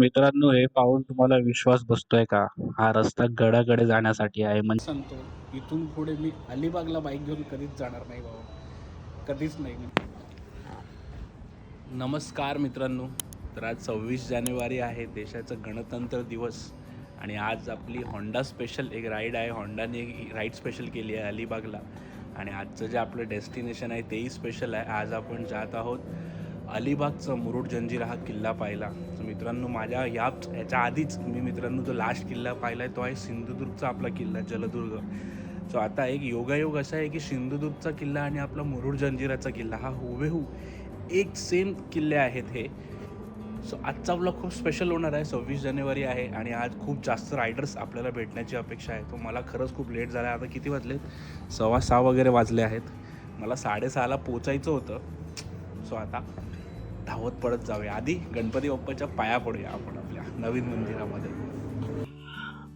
मित्रांनो हे पाहून तुम्हाला विश्वास बसतोय का? हा रस्ता गडाकडे जाण्यासाठी आहे. म्हणजे सांगतो इथून पुढे मी अलिबागला बाईक घेऊन कधीच जाणार नाही बाबा. कधीच नाही. मी नमस्कार मित्रांनो. तर आज सव्वीस जानेवारी आहे देशाचा गणतंत्र दिवस. आणि आज आपली होंडा स्पेशल एक राईड आहे. होंडाने एक राईड स्पेशल केली आहे अलिबागला. आणि आजचं जे आपलं डेस्टिनेशन आहे तेही स्पेशल आहे. आज आपण जात आहोत अलिबागचा मुरुड जंजिरा हा किल्ला पाहिला. तर मित्रांनो माझ्या याच याच्या आधीच मी मित्रांनो जो लास्ट किल्ला पाहिला आहे तो आहे सिंधुदुर्गचा आपला किल्ला जलदुर्ग. सो आता एक योगायोग असा आहे की सिंधुदुर्गचा किल्ला आणि आपला मुरुड जंजिराचा किल्ला हा हुबेहू एक सेम किल्ले आहेत हे. सो आजचा ब्लॉग खूप स्पेशल होणार आहे. सव्वीस जानेवारी आहे आणि आज खूप जास्त रायडर्स आपल्याला भेटण्याची अपेक्षा आहे. तो मला खरंच खूप लेट झाला आहे आता किती वाजलेत? सव्वा सहा वगैरे वाजले आहेत. मला साडेसहाला पोचायचं होतं. सो आता धावत पडत जाऊया. आधी गणपती बाप्पाच्या पाया पडूया आपण आपल्या नवीन मंदिरामध्ये.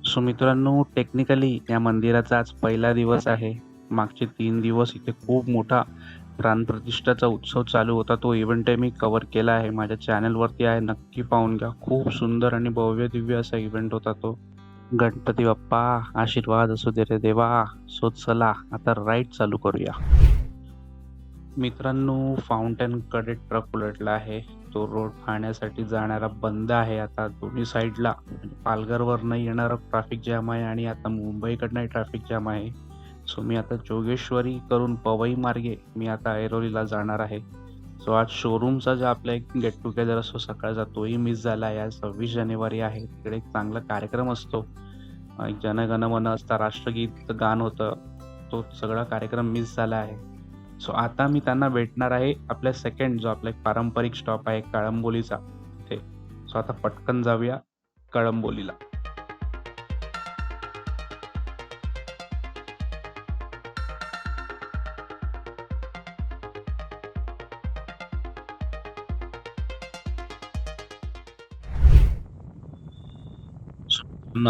सो मित्रांनो टेक्निकली या मंदिराचा आज पहिला दिवस आहे. मागचे तीन दिवस इथे खूप मोठा प्राणप्रतिष्ठाचा उत्सव चालू होता. तो इव्हेंटही मी कवर केला आहे. माझ्या चॅनलवरती आहे. नक्की पाहून घ्या. खूप सुंदर आणि भव्य दिव्य असा इव्हेंट होता तो. गणपती बाप्पा आशीर्वाद असू दे रे देवा. सो चला आता राईड चालू करूया. मित्रांनो फाउंटनकडे ट्रक उलटला आहे. तो रोड पाहण्यासाठी जाणारा बंद आहे आता दोन्ही साईडला पालघरवरनं येणारा ट्रॅफिक जॅम आहे आणि आता मुंबईकडनं ट्रॅफिक जॅम आहे. सो मी आता जोगेश्वरी करून पवई मार्गे मी आता ऐरोलीला जाणार आहे. सो आज शोरूमचा जो आपला एक गेट टुगेदर असतो सकाळचा तोही मिस झाला आहे. आज सव्वीस जानेवारी आहे. तिकडे एक चांगला कार्यक्रम असतो. एक जनगणमन असता राष्ट्रगीत गान होतं. तो सगळा कार्यक्रम मिस झाला आहे. सो आता मी त्यांना भेटणार आहे आपल्या सेकंड जो आपला एक पारंपरिक स्टॉप आहे कळंबोलीचा. ते सो आता पटकन जाऊया कळंबोलीला.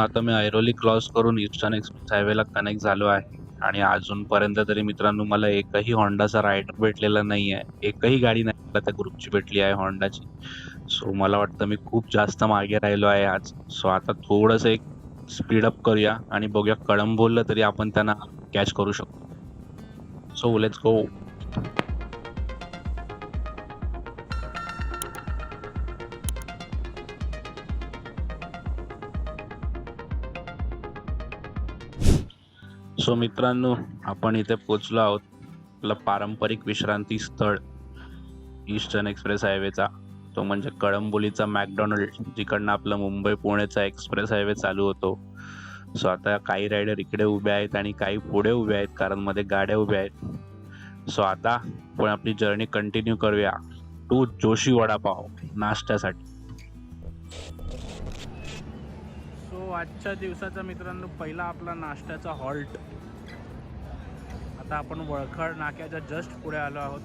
आता मी ऐरोली क्रॉस करून ईस्टर्न एक्सप्रेस हायवेला कनेक्ट झालो आहे. आणि अजूनपर्यंत तरी मित्रांनो मला एकही होंडाचा रायडर भेटलेला नाही आहे एकही गाडी नाही मला त्या ग्रुपची भेटली आहे होंडाची सो मला वाटतं मी खूप जास्त मागे राहिलो आहे आज. सो आता थोडंसं एक स्पीडअप करूया आणि बघूया कळंब बोललं तरी आपण त्यांना कॅच करू शकतो. सो लेट्स गो सो मित्रांनो आपण इथे पोचलो आहोत आपलं पारंपरिक विश्रांती स्थळ ईस्टर्न एक्सप्रेस हायवेचा तो म्हणजे कळंबोलीचा मॅकडॉनल्ड जिकडनं आपलं मुंबई पुणेचा एक्सप्रेस हायवे चालू होतो. सो आता काही रायडर इकडे उभे आहेत आणि काही पुढे उभे आहेत कारण मध्ये गाड्या उभ्या आहेत. सो आता आपण आपली जर्नी कंटिन्यू करूया. टू जोशी वडापाव नाश्त्यासाठी. आजच्या दिवसाचा मित्रांनो पहिला आपला नाश्त्याचा हॉल्ट. आता आपण वळखड नाक्याच्या जस्ट पुढे आलो आहोत.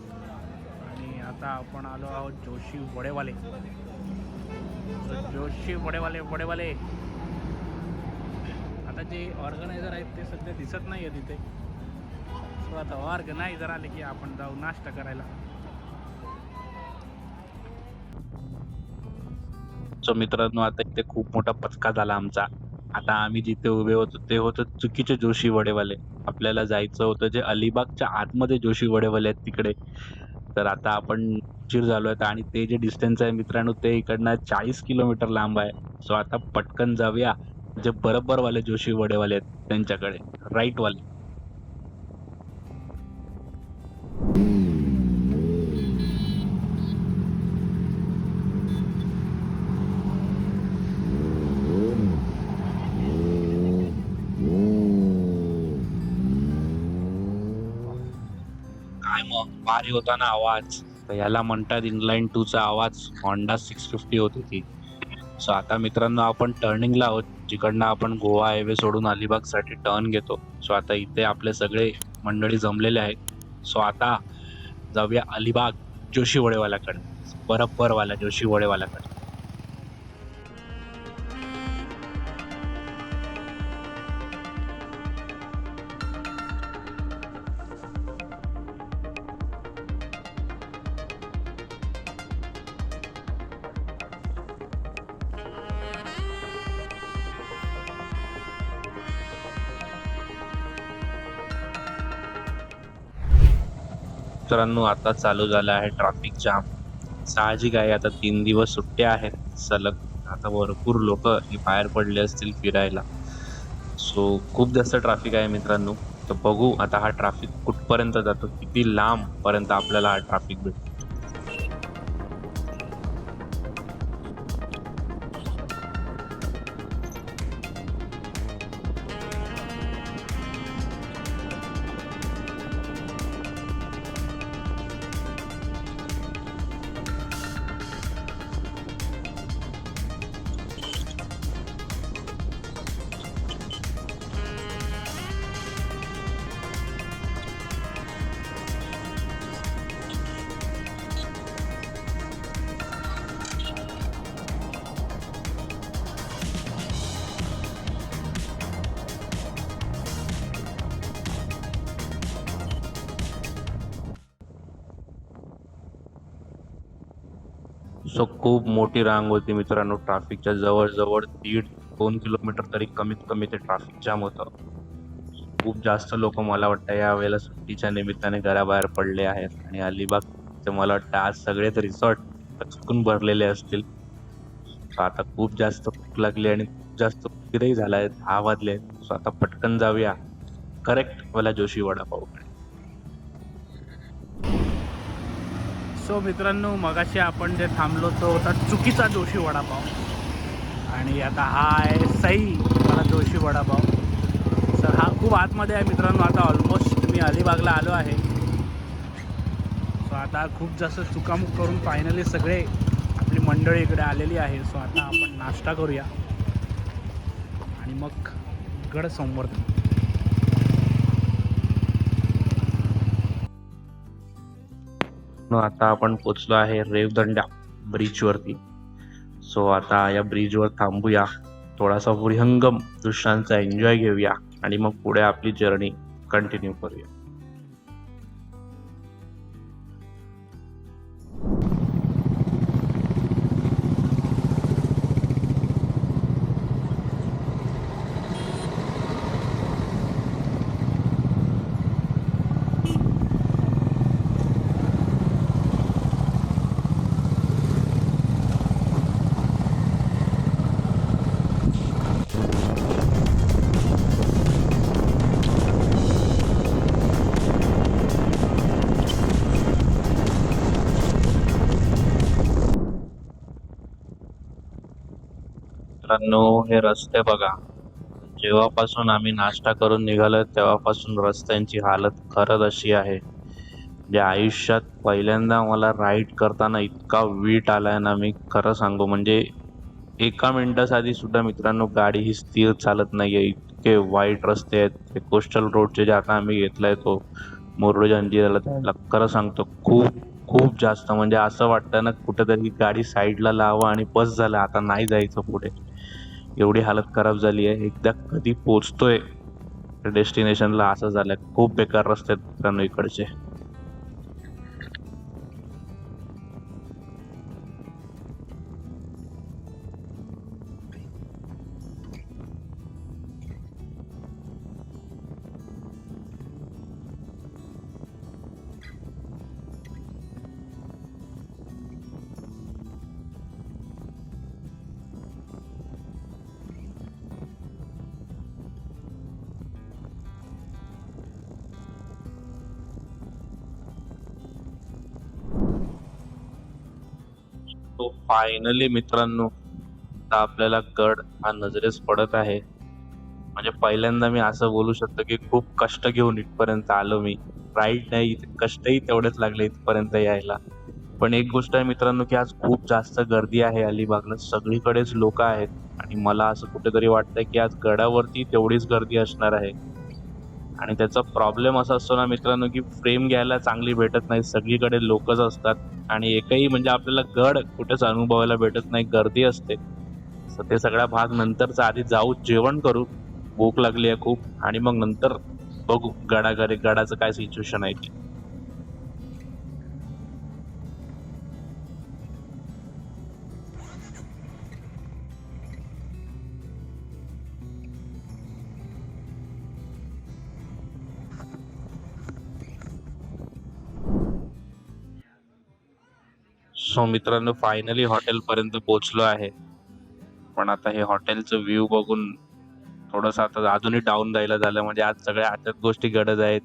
आणि आता आपण आलो आहोत जोशी वडेवाले. जोशी वडेवाले वडेवाले. आता जे ऑर्गनायझर आहेत ते सध्या दिसत नाही आहे तिथे. सो आता ऑर्गनायझर आले की आपण जाऊ नाश्ता करायला. सो मित्रांनो आता इथे खूप मोठा पचका झाला आमचा. आता आम्ही जिथे उभे होतो ते होतं चुकीचे जोशी वडेवाले. आपल्याला जायचं होतं जे अलिबागच्या आतमध्ये जोशी वडेवाले आहेत तिकडे. तर आता आपण चीर झालो आहे आणि ते जे डिस्टन्स आहे मित्रांनो ते इकडनं चाळीस किलोमीटर लांब आहे. सो आता पटकन जाऊया जे बरोबरवाले जोशी वडेवाले आहेत त्यांच्याकडे. राईटवाले भारी होता ना आवाज. तर याला म्हणतात इनलाईन चा आवाज होंडा सिक्स फिफ्टी होती ती. सो आता मित्रांनो आपण टर्निंगला आहोत. जिकडनं आपण गोवा हायवे सोडून अलिबागसाठी टर्न घेतो. सो आता इथे आपले सगळे मंडळी जमलेले आहेत. सो आता जाऊया अलिबाग जोशी वडेवाल्याकडे बरोबरवाल्या जोशी वडेवाल्याकडे मित्रांनो आता चालू झाला आहे ट्रॅफिक जाम साहजिक आहे आता तीन दिवस सुट्ट्या आहेत. सलग आता भरपूर लोक बाहेर पडले असतील फिरायला. सो खूप जास्त ट्रॅफिक आहे मित्रांनो. तर बघू आता हा ट्रॅफिक कुठपर्यंत जातो किती लांबपर्यंत आपल्याला हा ट्रॅफिक भेटतो. सो खूप मोठी रांग होती मित्रांनो. ट्रॅफिकच्या जवळजवळ दीड दोन किलोमीटर तरी कमीत कमी ते ट्रॅफिक जाम होतं. खूप जास्त लोक मला वाटतं या वेळेला सुट्टीच्या निमित्ताने घराबाहेर पडले आहेत. आणि अलिबाग ते मला वाटतं आज सगळेच रिसॉर्ट चुकून भरलेले असतील. आता खूप जास्त भूक लागली आणि खूप जास्त उशीरही झाला आहे. दहा वाजले आहेत. सो आता पटकन जाऊया. करेक्ट मला जोशी वडापाव. सो मित्रांनो मगाशी आपण जे थांबलो तो होता चुकीचा जोशी वडापाव. आणि आता हा आहे सई मला जोशी वडापाव. सर हा खूप आतमध्ये आहे मित्रांनो आता ऑलमोस्ट मी अलिबागला आलो आहे. सो आता खूप जास्त चुकामुक करून फायनली सगळे आपली मंडळी इकडे आलेली आहे. सो आता आपण नाश्ता करूया. आणि मग गड संवर्धन आता आपण पोचलो आहे रेवदंडा ब्रिज वरती. सो आता या ब्रिज वर थांबूया. थोडासा विहंगम दृश्यांचा एन्जॉय घेऊया. आणि मग पुढे आपली जर्नी कंटिन्यू करूया. मित्रांनो हे रस्ते बघा. जेव्हापासून आम्ही नाश्ता करून निघालो तेव्हापासून रस्त्यांची हालत खरंच अशी आहे. म्हणजे आयुष्यात पहिल्यांदा मला राईड करताना इतका वीट आलाय ना मी खरं सांगू. म्हणजे एका मिनटासाठी सुद्धा मित्रांनो गाडी ही स्थिर चालत नाहीये. इतके वाईट रस्ते आहेत. ते कोस्टल रोडचे जे आता आम्ही घेतलाय तो मुरुड जंजिराला त्याला खरं सांगतो खूप खूप जास्त. म्हणजे असं वाटतं ना कुठेतरी गाडी साईडला लावा आणि बस झालं. आता नाही जायचं पुढे. एवढी हालत खराब झाली आहे. एकदा कधी पोचतोय डेस्टिनेशनला असं झालं खूप बेकार रस्ते आहेत मित्रांनो इकडचे. फायनली मित्रांनो आता आपल्याला गड हा नजरेस पडत आहे. म्हणजे पहिल्यांदा मी असं बोलू शकतो की खूप कष्ट घेऊन इथपर्यंत आलो मी. राईट नाही कष्टही तेवढेच लागले इथपर्यंत यायला. पण एक गोष्ट आहे मित्रांनो की आज खूप जास्त गर्दी आहे अलिबागला. सगळीकडेच लोक आहेत. आणि मला असं कुठेतरी वाटतंय की आज गडावरती तेवढीच गर्दी असणार आहे. आणि त्याचा प्रॉब्लेम असा असतो ना मित्रांनो की फ्रेम घ्यायला चांगली भेटत नाही. सगळीकडे लोकच असतात आणि एकही म्हणजे आपल्याला गड कुठेच अनुभवायला भेटत नाही. गर्दी असते. तर ते सगळा भाग नंतरचा आधी जाऊ जेवण करू. भूक लागली आहे खूप आणि मग नंतर बघू गडाकडे गडाचं काय सिच्युएशन आहे. सो मित्रांनो फायनली हॉटेलपर्यंत पोहोचलो आहे. पण आता हे हॉटेलचं व्ह्यू बघून थोडंसं आता अजूनही डाऊन जायला झालं. म्हणजे आज सगळ्या हातात गोष्टी घडत आहेत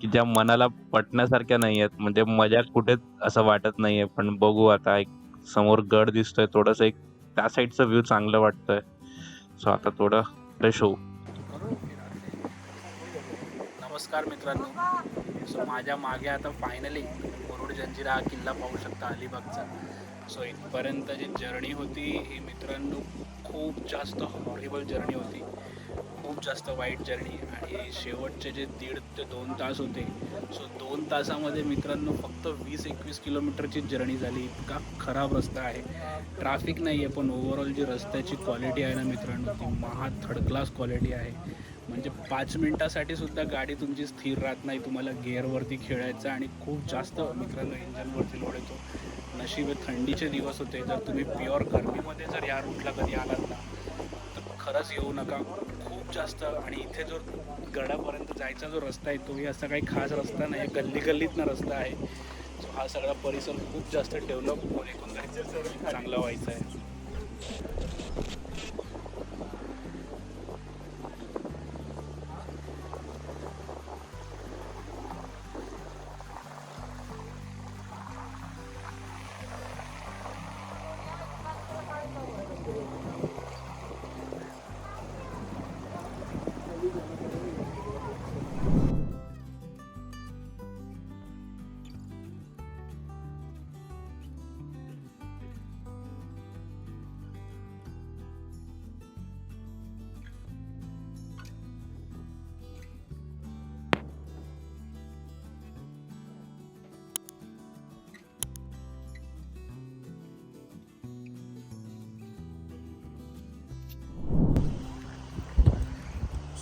की ज्या मनाला पटण्यासारख्या नाही आहेत. म्हणजे मजा कुठेच असं वाटत नाहीये. पण बघू आता एक समोर गड दिसतोय. थोडंसं एक त्या साईडचं व्ह्यू चांगलं वाटतंय. सो आता थोडं फ्रेश होऊ. नमस्कार मित्रांनो. सो माझ्या मागे आता फायनली मुरुड जंजिरा हा किल्ला पाहू शकता अलिबागचा. सो इथपर्यंत जी जर्नी होती ही मित्रांनो खूप जास्त हॉरिबल जर्नी होती. खूप जास्त वाईट जर्नी आणि शेवटचे जे दीड ते दोन तास होते सो दोन तासामध्ये मित्रांनो फक्त वीस एकवीस किलोमीटरची जर्नी झाली. इतका खराब रस्ता आहे. ट्रॅफिक नाही आहे पण ओव्हरऑल जी रस्त्याची क्वालिटी आहे ना मित्रांनो ती महा थर्ड क्लास क्वालिटी आहे. म्हणजे पाच मिनटासाठी सुद्धा गाडी तुमची स्थिर राहत नाही. तुम्हाला गिअरवरती खेळायचं आणि खूप जास्त मित्रांनो इंजनवरती लोड येतो. नशीब थंडीचे दिवस होते. जर तुम्ही प्युअर गरमीमध्ये जर या रूटला कधी आलात ना तर खरंच येऊ नका. खूप जास्त आणि इथे जो गडापर्यंत जायचा जो रस्ता आहे तोही असा काही खास रस्ता नाही. आहे गल्ली गल्लीतनं रस्ता आहे. सो हा सगळा परिसर खूप जास्त डेव्हलप होऊन एकंदरीत चांगला व्हायचा आहे.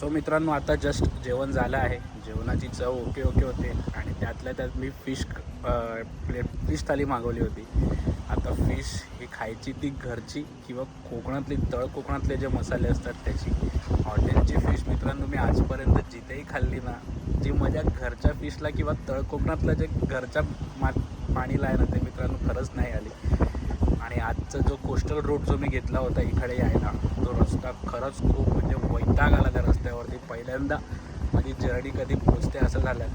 सो मित्रांनो आता जस्ट जेवण झालं आहे. जेवणाची चव ओके ओके होते. आणि त्यातल्या त्यात मी फिश प्लेट फिश थाली मागवली होती. आता फिश ही खायची ती घरची किंवा कोकणातली तळ कोकणातले जे मसाले असतात त्याची. हॉटेलची फिश मित्रांनो मी आजपर्यंत जिथेही खाल्ली ना जी मजा घरच्या फिशला किंवा तळ कोकणातलं जे घरच्या मा पाणीला आहे ना ते मित्रांनो खरंच नाही आली. आणि आजचा जो कोस्टल रोड जो मी घेतला होता इकडे यायला तो रस्ता खरंच खूप म्हणजे वैताग आला त्या रस्त्यावरती. पहिल्यांदा माझी जर्नी कधी पोचते असं झालं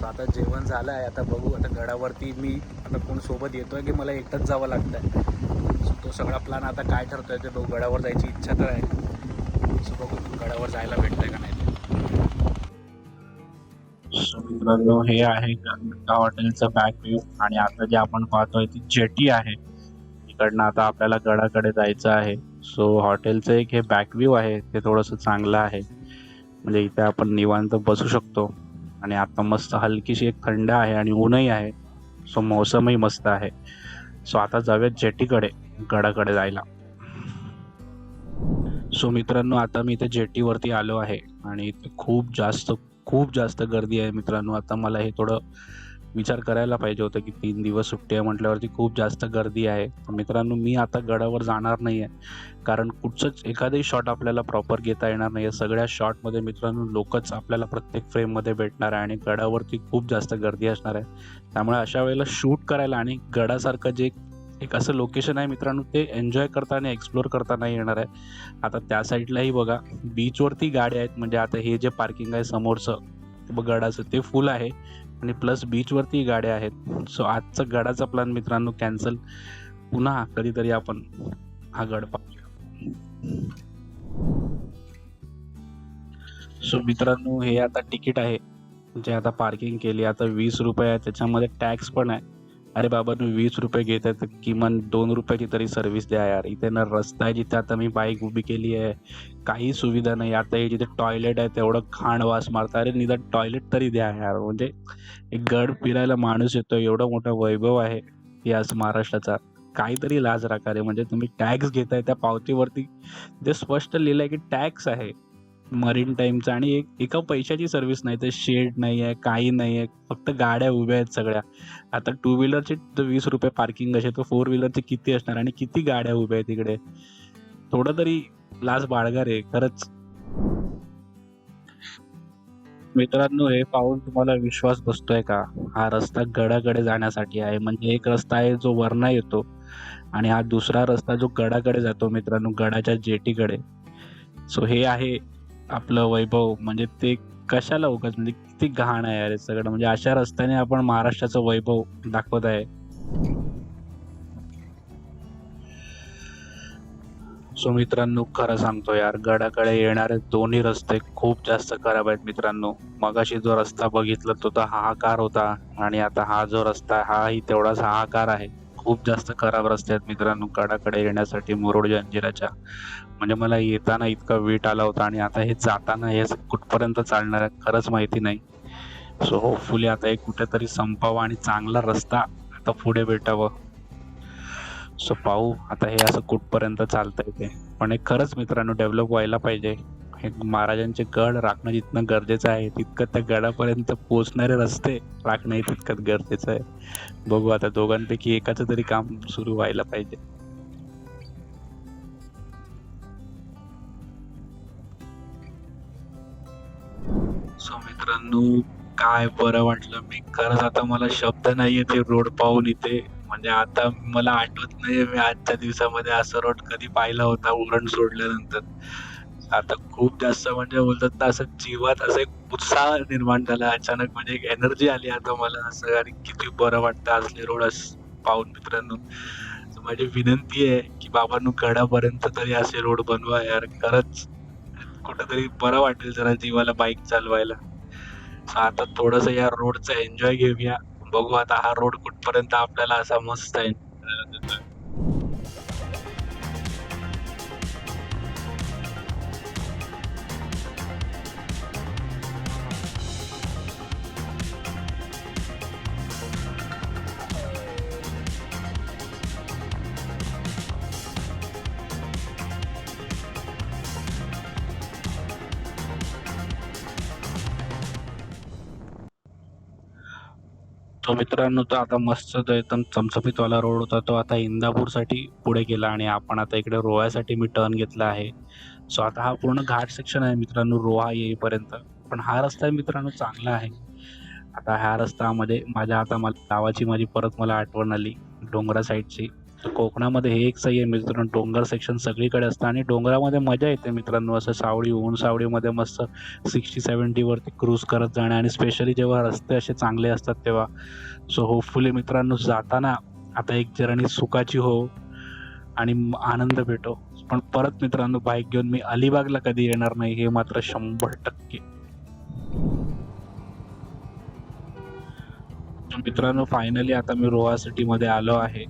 सो आता जेवण झालं आहे आता बघू आता गडावरती मी आता कोण सोबत येतो आहे की मला एकटंच जावं लागतं आहे सो तो सगळा प्लॅन आता काय ठरतो आहे ते बघू. गडावर जायची इच्छा तर आहे. सो बघू गडावर जायला भेटतं आहे का नाही. मित्रांनो हे आहे गंगा हॉटेलचं बॅक व्ह्यू आणि आता जे आपण पाहतोय ती जेटी आहे. इकडनं आता आपल्याला गडाकडे जायचं आहे. सो हॉटेलचं एक हे बॅक व्ह्यू आहे. ते थोडंसं चांगलं आहे. म्हणजे इथे आपण निवांत बसू शकतो. आणि आता मस्त हलकीशी एक थंड आहे आणि ऊनही आहे. सो मौसमही मस्त आहे. सो आता जाऊयात जेटीकडे गडाकडे जायला. सो मित्रांनो आता मी इथे जेटीवरती आलो आहे. आणि खूप जास्त खूप जास्त गर्दी आहे मित्रांनो. आता मला हे थोडं विचार करायला पाहिजे होतं की तीन दिवस सुट्टी आहे म्हटल्यावरती खूप जास्त गर्दी आहे. मित्रांनो मी आता गडावर जाणार नाही आहे कारण कुठचंच एखादंही शॉट आपल्याला प्रॉपर घेता येणार नाही आहे सगळ्या शॉटमध्ये मित्रांनो लोकच आपल्याला प्रत्येक फ्रेममध्ये भेटणार आहे आणि गडावरती खूप जास्त गर्दी असणार आहे. त्यामुळे अशा वेळेला शूट करायला आणि गडासारखं जे एक असं लोकेशन आहे मित्रांनो ते एन्जॉय करताना एक्सप्लोर करताना येणार आहे. आता त्या साईडलाही बघा बीचवरती गाड्या आहेत. म्हणजे आता हे जे पार्किंग आहे समोरचं गडाचं ते फुल आहे. आणि प्लस बीचवरती गाड्या आहेत. सो आजचा गडाचा प्लॅन मित्रांनो कॅन्सल पुन्हा कधीतरी आपण हा गड पाहूया. सो मित्रांनो हे आता तिकीट आहे. जे आता पार्किंग केली आता वीस रुपये आहे. त्याच्यामध्ये टॅक्स पण आहे. अरे बाबा तुम्ही वीस रुपये घेत आहे तर किमान दोन रुपयाची तरी सर्व्हिस द्या यार. इथे ना रस्ता आहे जिथे आता मी बाईक उभी केली आहे. काही सुविधा नाही. आता हे जिथे टॉयलेट आहे तेवढं खाण वास मारतं. अरे निदान टॉयलेट तरी द्या यार. म्हणजे एक गड फिरायला माणूस येतो. एवढा मोठा वैभव आहे याच महाराष्ट्राचा. काहीतरी लाज राखा रे. म्हणजे तुम्ही टॅक्स घेताय त्या पावतीवरती जे स्पष्ट लिहिलंय की टॅक्स आहे. मरीन टाईमचा आणि एक एका पैशाची सर्व्हिस नाही तर शेड नाही आहे काही नाही आहे फक्त गाड्या उभ्या आहेत सगळ्या. आता टू व्हीलरचे तर वीस रुपये पार्किंग असे तर फोर व्हीलरचे किती असणार आणि किती गाड्या उभ्या आहेत तिकडे थोडं तरी लाज बाळगा रे खरंच. मित्रांनो हे पाहून तुम्हाला विश्वास बसतोय का? हा रस्ता गडाकडे जाण्यासाठी आहे. म्हणजे एक रस्ता आहे जो वरना येतो आणि हा दुसरा रस्ता जो गडाकडे जातो मित्रांनो गडाच्या जेटीकडे. सो हे आहे आपलं वैभव म्हणजे ते कशाला उगाच? म्हणजे किती घाण आहे अरे सगळं. म्हणजे अशा रस्त्याने आपण महाराष्ट्राचं वैभव दाखवत आहे. सो मित्रांनो खरं सांगतो यार गडाकडे येणारे दोन्ही रस्ते खूप जास्त खराब आहेत मित्रांनो. मगाशी जो रस्ता बघितला तो तर हाहाकार होता आणि आता हा जो रस्ता हाही तेवढाच हाहाकार आहे. खूप जास्त खराब रस्ते आहेत मित्रांनो गडाकडे येण्यासाठी मुरुड जंजिराच्या म्हणजे मला येताना इतका वेट आला होता आणि आता हे जाताना हे असं कुठपर्यंत चालणार आहे खरंच माहिती नाही. सो होपफुली आता हे कुठेतरी संपावं आणि चांगला रस्ता आता पुढे भेटावं. सो पाहू आता हे असं कुठपर्यंत चालतंय ते. पण हे खरंच मित्रांनो डेव्हलप व्हायला पाहिजे. महाराजांचे गड राखणं जितकं गरजेचं आहे तितकं त्या गडापर्यंत पोहोचणारे रस्ते राखणंही तितकंच गरजेचं आहे. बघू आता दोघांपैकी एकाचं तरी काम सुरू व्हायला पाहिजे. सो मित्रांनो काय बरं वाटलं? मी खरंच आता मला शब्द नाहीये ते रोड पाहून इथे. म्हणजे आता मला आठवत नाहीये मी आजच्या दिवसामध्ये असं रोड कधी पाहिला होता उरण सोडल्यानंतर. आता खूप जास्त म्हणजे बोलतात ना असं जीवात असं एक उत्साह निर्माण झाला. अचानक म्हणजे एक एनर्जी आली आता मला असं. आणि किती बरं वाटतं असले रोड पाहून मित्रांनो. माझी विनंती आहे की बाबांनो गडापर्यंत तरी असे रोड बनवा यार. खरंच कुठंतरी बरं वाटेल जरा जीवाला बाईक चालवायला. आता थोडस या रोडचा एन्जॉय घेऊया. बघू आता हा रोड कुठपर्यंत आपल्याला असा मस्त आहे. तो मित्रांनो तो आता मस्त एकदम चमचमीतवाला रोड होता तो आता इंदापूरसाठी पुढे गेला आणि आपण आता इकडे रोह्यासाठी मी टर्न घेतला आहे. सो आता हा पूर्ण घाट सेक्शन आहे मित्रांनो रोहा येईपर्यंत. पण हा रस्ता मित्रांनो चांगला आहे. आता ह्या रस्त्यामध्ये माझ्या आता मला गावाची माझी परत मला आठवण आली डोंगरा साईडची कोकणामध्ये हे एक सही आहे मित्रांनो. डोंगर सेक्शन सगळीकडे असतं आणि डोंगरामध्ये मजा येते मित्रांनो. असं सावळी ऊन सावळीमध्ये मस्त सिक्स्टी सेवन्टीवरती क्रूज करत जाणे आणि स्पेशली जेव्हा रस्ते असे चांगले असतात तेव्हा. सो होपफुली मित्रांनो जाताना आता एक जर्नी सुखाची हो आणि आनंद भेटो. पण परत मित्रांनो बाईक घेऊन मी अलिबागला कधी येणार नाही हे मात्र शंभर टक्के. मित्रांनो फायनली आता मी रोहा सिटीमध्ये आलो आहे.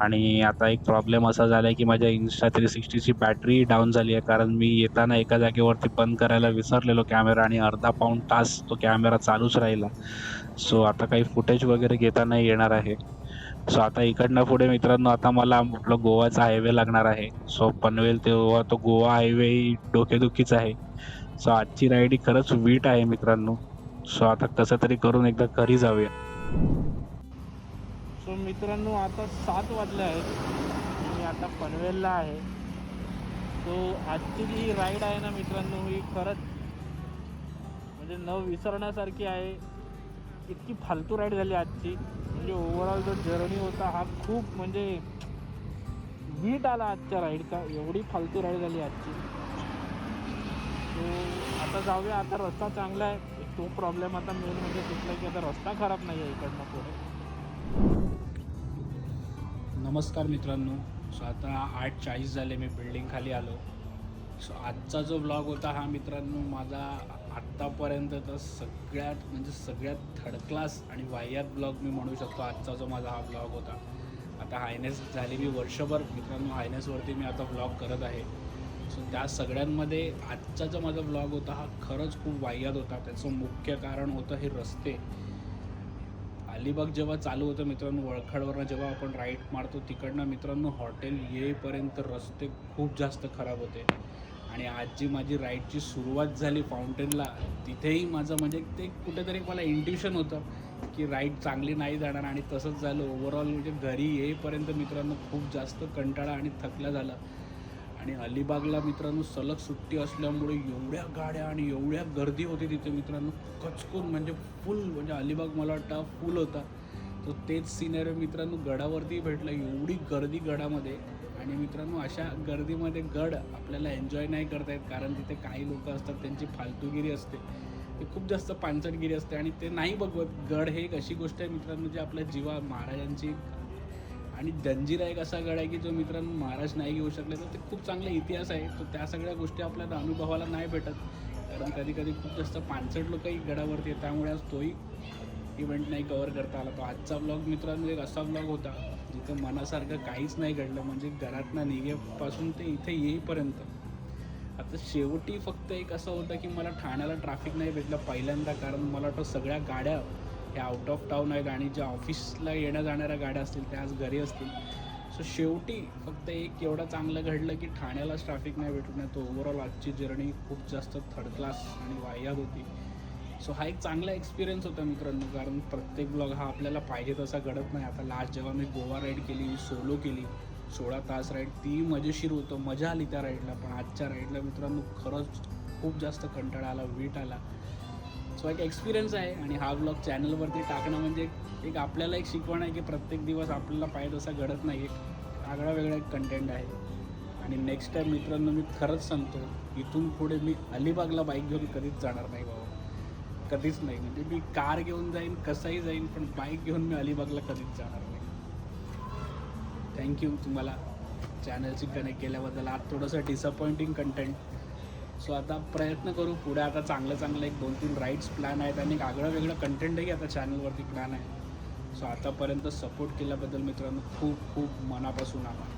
आणि आता एक प्रॉब्लेम असा झाला आहे की माझ्या इन्स्टा थ्री सिक्स्टीची बॅटरी डाऊन झाली आहे. कारण मी येताना एका जागेवरती बंद करायला विसरलेलो कॅमेरा आणि अर्धा पाऊण तास तो कॅमेरा चालूच राहिला. सो आता काही फुटेज वगैरे घेता नाही येणार आहे. सो आता इकडनं पुढे मित्रांनो आता मला आपलं गोवाचा हायवे लागणार आहे. सो पनवेल ते गोवा तो गोवा हायवे डोकेदुखीच आहे. सो आजची राईड ही खरंच वीट आहे मित्रांनो. सो आता कसं तरी करून एकदा घरी जाऊया. सो मित्रांनो आता सात वाजले आहेत. मी आता पनवेलला आहे. सो आजची जी राईड आहे ना मित्रांनो ही खरंच म्हणजे न विसरण्यासारखी आहे. इतकी फालतू राईड झाली आजची. म्हणजे ओव्हरऑल जो जर्नी होता हा खूप म्हणजे वीट आला आजच्या राईडचा एवढी फालतू राईड झाली आजची. सो आता जाऊया. आता रस्ता चांगला आहे. तो प्रॉब्लेम आता मेन म्हणजे सुटला की आता रस्ता खराब नाही आहे इकडनं पुढे. नमस्कार मित्रांनो. सो आता आठ चाळीस झाले मी बिल्डिंगखाली आलो. सो आजचा जो ब्लॉग होता हा मित्रांनो माझा आत्तापर्यंतचा सगळ्यात म्हणजे सगळ्यात थर्ड क्लास आणि वाह्यात ब्लॉग मी म्हणू शकतो आजचा जो माझा हा ब्लॉग होता. आता हायनेस झाली मी वर्षभर. मित्रांनो हायनेसवरती मी आता ब्लॉग करत आहे. सो त्या सगळ्यांमध्ये आजचा जो माझा ब्लॉग होता हा खरंच खूप वाह्यात होता. त्याचं मुख्य कारण होतं हे रस्ते. अलिबाग जेव्हा चालू होतं मित्रांनो वळखाडवरनं जेव्हा आपण राईट मारतो तिकडनं मित्रांनो हॉटेल येईपर्यंत रस्ते खूप जास्त खराब होते. आणि आज जी माझी राईडची सुरुवात झाली फाउंटेनला तिथेही माझं म्हणजे ते कुठेतरी मला इंट्युशन होतं की राईड चांगली नाही जाणार आणि तसंच झालं. ओव्हरऑल म्हणजे घरी येईपर्यंत मित्रांनो खूप जास्त कंटाळा आणि थकला झाला. आणि अलिबागला मित्रांनो सलग सुट्टी असल्यामुळे एवढ्या गाड्या आणि एवढ्या गर्दी होती तिथे मित्रांनो. कचकून म्हणजे फुल म्हणजे अलिबाग मला वाटतं फुल होता. तर तेच सिनेरिओ मित्रांनो गडावरती भेटला. एवढी गर्दी गडामध्ये. आणि मित्रांनो अशा गर्दीमध्ये गड आपल्याला एन्जॉय नाही करता येत कारण तिथे काही लोक असतात त्यांची फालतूगिरी असते. ते खूप जास्त पाणचटगिरी असते आणि ते नाही बघवत. गड हे एक अशी गोष्ट आहे मित्रांनो जी आपल्या जीवा महाराजांची आणि जंजिरा एक असा गड आहे की जो मित्रांनो महाराज नाही घेऊ शकले तर ते खूप चांगला इतिहास आहे. तर त्या सगळ्या गोष्टी आपल्याला अनुभवाला नाही भेटत. कारण कधी कधी खूप जास्त पानसट लोकही गडावरती आहेत. त्यामुळे आज तोही इव्हेंट नाही कवर करता आला. तो आजचा ब्लॉग मित्रांनो एक असा ब्लॉग होता जिथं मनासारखं काहीच नाही घडलं. म्हणजे घरातनं निघेपासून ते इथे येईपर्यंत. आता शेवटी फक्त एक असं होतं की मला ठाण्याला ट्रॅफिक नाही भेटलं पहिल्यांदा. कारण मला वाटतं सगळ्या गाड्या हे आउट ऑफ टाऊन आहेत आणि ज्या ऑफिसला येण्या जाणाऱ्या गाड्या असतील त्या आज घरी असतील. सो शेवटी फक्त एक एवढं चांगलं घडलं की ठाण्यालाच ट्रॅफिक नाही भेटून नाही तो ओव्हरऑल आजची जर्नी खूप जास्त थर्ड क्लास आणि वाह्यात होती. सो हा एक चांगला एक्सपिरियन्स होता मित्रांनो कारण प्रत्येक ब्लॉग हा आपल्याला पाहिजे तसा घडत नाही. आता लास्ट जेव्हा मी गोवा राईड केली सोलो केली सोळा तास राईड ती मजेशीर होतं मजा आली त्या राईडला पण आजच्या राईडला मित्रांनो खरंच खूप जास्त कंटाळा आला वीट आला. सो एक एक्सपिरियन्स आहे आणि हा ब्लॉग चॅनलवरती टाकणं म्हणजे एक आपल्याला एक शिकवण आहे की प्रत्येक दिवस आपल्याला पाहिजे तसा घडत नाही. एक आगळा वेगळा एक कंटेंट आहे. आणि नेक्स्ट टाईम मित्रांनो मी खरंच सांगतो इथून पुढे मी अलिबागला बाईक घेऊन कधीच जाणार नाही बाबा. कधीच नाही. म्हणजे मी कार घेऊन जाईन कसाही जाईन पण बाईक घेऊन मी अलिबागला कधीच जाणार नाही. थँक्यू तुम्हाला चॅनलशी कनेक्ट केल्याबद्दल आज थोडंसं डिसअपॉइंटिंग कंटेंट सो आता प्रयत्न करू पुढे. आता चांगलं चांगलं एक दोन तीन राईड्स प्लॅन आहेत आणि एक आगळं वेगळं कंटेंटही आता चॅनलवरती प्लॅन आहे. सो आतापर्यंत सपोर्ट केल्याबद्दल मित्रांनो खूप खूप मनापासून आभार.